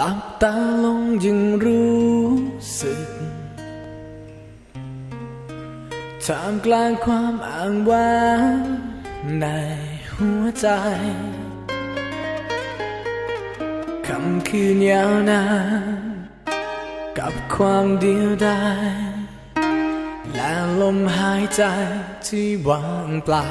ลับตาลงยังรู้สึกท่ามกลางความอ้างว้างในหัวใจคำคืนยาวนานกับความเดียวดายและลมหายใจที่ว่างเปล่า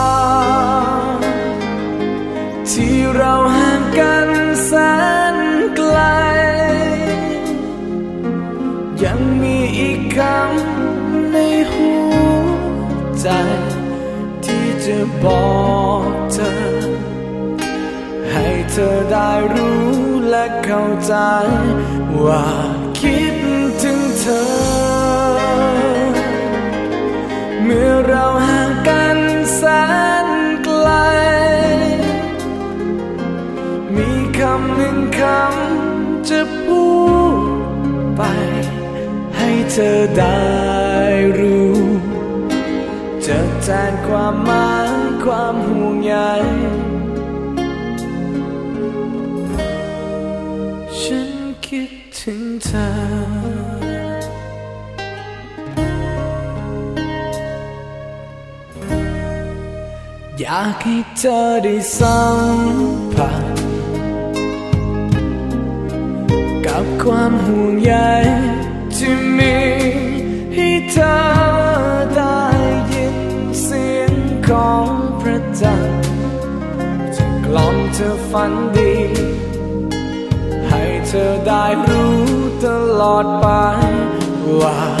เราห่างกันแสนไกล ยังมีอีกคำในหัวใจ ที่จะบอกเธอ ให้เธอได้รู้และเข้าใจว่าคิด มีคำหนึ่งคำจะพูดไป ให้เธอได้รู้ จะแทนความหมายความห่วงใยฉันคิดถึงเธออยากให้เธอได้สัมผั ความห่วงใยที่มีให้เธอได้ยินเสียงของพระจันทร์จะกล่อมเธอฝันดี ให้เธอได้รู้ตลอดไปว่า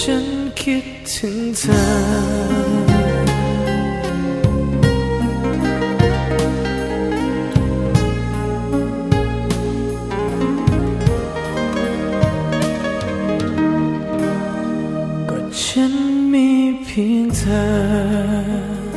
ฉันคิดถึงเธอก็ฉันมีเพียงเธอ